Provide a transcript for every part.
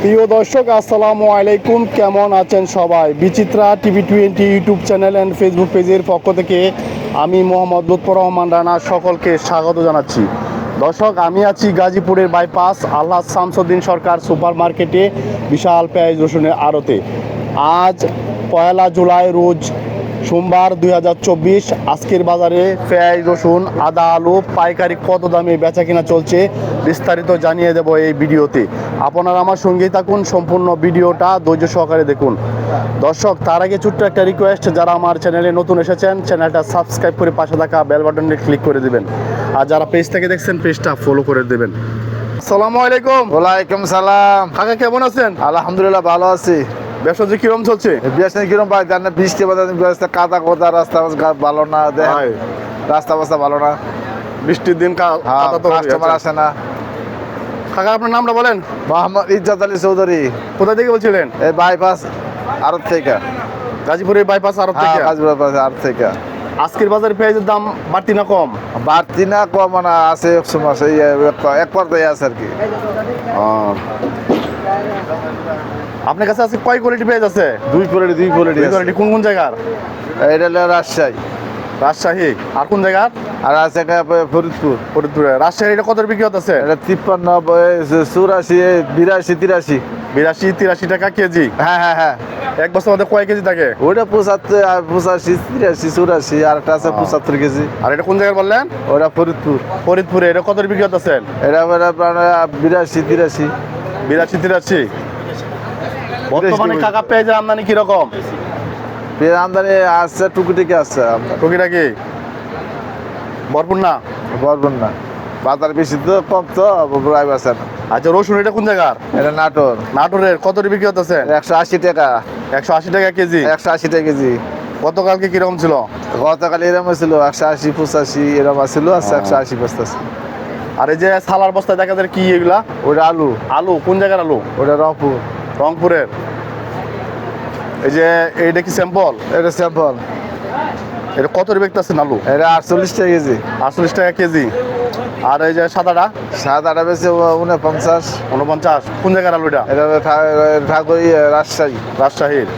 প্রিয় দর্শক, আসসালামু আলাইকুম। কেমন আছেন সবাই? Bichitra TV twenty YouTube channel and Facebook পেজের পক্ষ থেকে আমি মোহাম্মদ লুৎফর রহমান রানা সকলকে স্বাগত জানাচ্ছি। দর্শক, আমি আছি গাজীপুরের বাইপাস আল্লাহ শামসুদ্দিন সরকার সুপার মার্কেটে বিশাল পেঁয়াজ রসুনের আড়তে। আজ পয়লা জুলাই রোজ সোমবার দু হাজার চব্বিশ আজকের বাজারে পেঁয়াজ রসুন আদা আলু পাইকারি কত দামে বেচা কিনা চলছে বিস্তারিত জানিয়ে দেব এই ভিডিওতে। আপনারা আমার সঙ্গেই থাকুন সম্পূর্ণ ভিডিওটা ধৈর্য সহকারে দেখুন। দর্শক তার আগে ছোট্ট একটা রিকোয়েস্ট যারা আমার চ্যানেলে নতুন এসেছেন চ্যানেলটা সাবস্ক্রাইব করে পাশে থাকা বেল বাটনে ক্লিক করে দেবেন। আর যারা পেজ থেকে দেখছেন পেজটা ফলো করে দেবেন। আসসালামু আলাইকুম। ওয়ালাইকুম সালাম। কাকা কেমন আছেন? আলহামদুলিল্লাহ ভালো আছি। ব্যবসা যে কিরম চলছে? বিয়াস কিরম পাই জানেন বৃষ্টি বাদে ব্যবস্থা কাদা কোদা রাস্তা ভালো না দেখ। রাস্তা বাস্তা ভালো না। বৃষ্টির দিন হ্যাঁ কাস্টমার আচ্ছা। আসে না। কাকা আপনার নামটা বলেন। মোহাম্মদ ইজ্জত আলী চৌধুরী। কোথা থেকে বলছিলেন? এই বাইপাস আরব থেকে। গাজীপুরের বাইপাস আরব হ্যাঁ থেকে। কাজী বাইপাস আরব থেকে। আজকের বাজারে পেঁয়াজের দাম বাড়তি না কম? বাড়তি না কম না আছে এক সময় এই এক- পর্যায়ে আছে আর কি। আপনার কাছে আছে কয় কোয়ালিটি পেঁয়াজ আছে? দুই কোয়ালিটি দুই কোয়ালিটি দুই কোয়ালিটি কোন কোন জায়গার? এটা হলো রাজশাহী। রাজশাহী। আর কোন জায়গার? আর আছে ফরিদপুর। ফরিদপুরে। রাজশাহী এটা কত বিক্রি হতেছে এটা তিপ্পান্ন চুরাশি বিরাশি তিরাশি। বিরাশি তিরাশি টাকা কেজি। হ্যাঁ হ্যাঁ হ্যাঁ। এক বছর মধ্যে কয় কেজি থাকে? ওটা পঁচাত্তর আর পঁচাশি তিরাশি চুরাশি আর একটা আছে। পঁচাত্তর কেজি। আর এটা কোন জায়গায় বললেন? ওটা ফরিদপুর। ফরিদপুরে। এটা কত বিক্রি হতেছেন এটা বিরাশি তিরাশি। বিরাশি তিরাশি। বর্তমানে। কাকা পেঁয়াজের আমদানি কীরকম? পেঁয়াজ আমদানি আসছে টুকিটিকে আসছে টুকিটাকি? ভরপুর না? বলবেন না। বাজার বেশি তো কম তো প্রায় আছে না। আচ্ছা রসুন এটা কোন জায়গার? এটা নাটোর। নাটোরের কত বিক্রি হতেছে? একশো আশি টাকা। একশো আশি টাকা কেজি? একশো আশি টাকা কেজি। গতকালকে কীরকম ছিল? গতকাল এরম ছিল একশো আশি পঁচাশি এরম ছিল আছে একশো আশি বস্তাছে আর এই যে সালার বস্তায় দেখা যায় কি এগুলা? ওটা আলু। আলু কোন জায়গার আলু? ওটা রংপুর। রংপুরের। এই যে এইটা কি স্যাম্পল এটা স্যাম্পল এটা কত বিক্রি আছে আলু? এটা আটচল্লিশ টাকা কেজি। আটচল্লিশ টাকা কেজি। আর এই যে সাদাটা? সাদাটা বেশি উনপঞ্চাশ। উনপঞ্চাশ। কোন জায়গার আলু এটা? এটা ঠাকুর রাজশাহী। রাজশাহীর।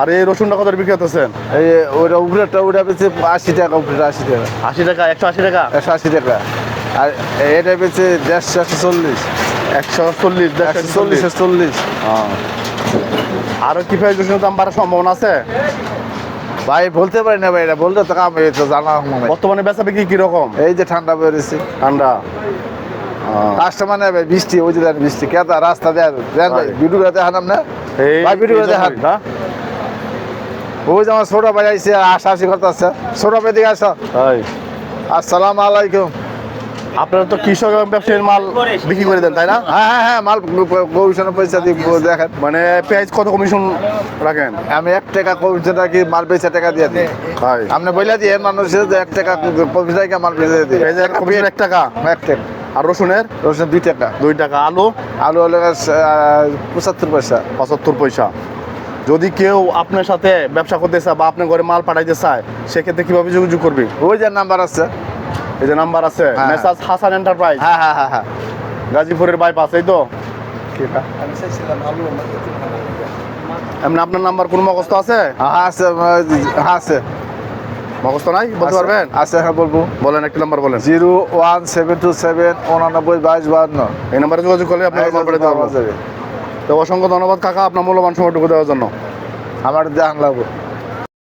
আর এই রসুনটা কত বিক্রি হতেছেন এই ওটা উপরেটা ওটা বেশি আশি টাকা উপরে আশি টাকা। আশি টাকা একশো আশি টাকা? একশো আশি টাকা। আর এটা বেশি দেড়শো একশো চল্লিশ। একশো চল্লিশ একশো চল্লিশ চল্লিশ। আরও কি দাম বাড়ার সম্ভাবনা আছে? ভাই বলতে পারি না ভাই এটা বলতে তো কাম হয়েছে জানা বর্তমানে বেচা বিক্রি কীরকম? এই যে ঠান্ডা বেড়েছে ঠান্ডা। কাস্টমার নেবে বৃষ্টি ওই যে দেন বৃষ্টি। কেতা রাস্তা দেন দেন ভাই। ভিডিও দেখান না এই ভাই, ভিডিও দেখান। জন্যই, না? ওই যে আমার ছোট ভাই আইসে আশা আশি করতে আসছে ছোট ভাই দিকে আসো। তাই। আসসালামু আলাইকুম। আপনারা তো কৃষক এবং ব্যবসায়ীর মাল বিক্রি করে দেন তাই না? হ্যাঁ হ্যাঁ হ্যাঁ মাল কমিশনের পয়সা দিয়ে দেখেন। মানে পেঁয়াজ কত কমিশন রাখেন? আমি এক টাকা কমিশন রাখি মাল বেচা টাকা দিয়ে দিই। আপনি বলে দিয়ে মানুষের যে এক টাকা কমিশন রাখি মাল বেচে দিই। কমিশন এক টাকা? এক টাকা। আর রসুনের? রসুন দুই টাকা। দুই টাকা। আলু? আলু হলো পঁচাত্তর পয়সা। পঁচাত্তর পয়সা। যদি কেউ আপনার সাথে ব্যবসা করতে চায় বা আপনার ঘরে মাল পাঠাইতে চায় সেক্ষেত্রে কীভাবে যোগাযোগ করবে? ওই যে নাম্বার আছে। এই যে নাম্বার আছে হ্যাঁ। Messrs Hasan enterprise. হ্যাঁ হ্যাঁ হ্যাঁ হ্যাঁ। গাজীপুরের বাইপাস এই তো? এমনি আপনার নাম্বার কোন মগস্ত আছে? হ্যাঁ আছে হ্যাঁ আছে। মগস্ত নাই? বলতে পারবেন? আছে হ্যাঁ বলব। বলেন একটি নাম্বার বলেন। Zero one seven two seven উনানব্বই বাইশ বাহান্ন। এই নাম্বারে যোগাযোগ করলে আপনার তো অসংখ্য ধন্যবাদ কাকা আপনার মূল্যবান সময়টুকু দেওয়ার জন্য। আমার দেখান লাগবো।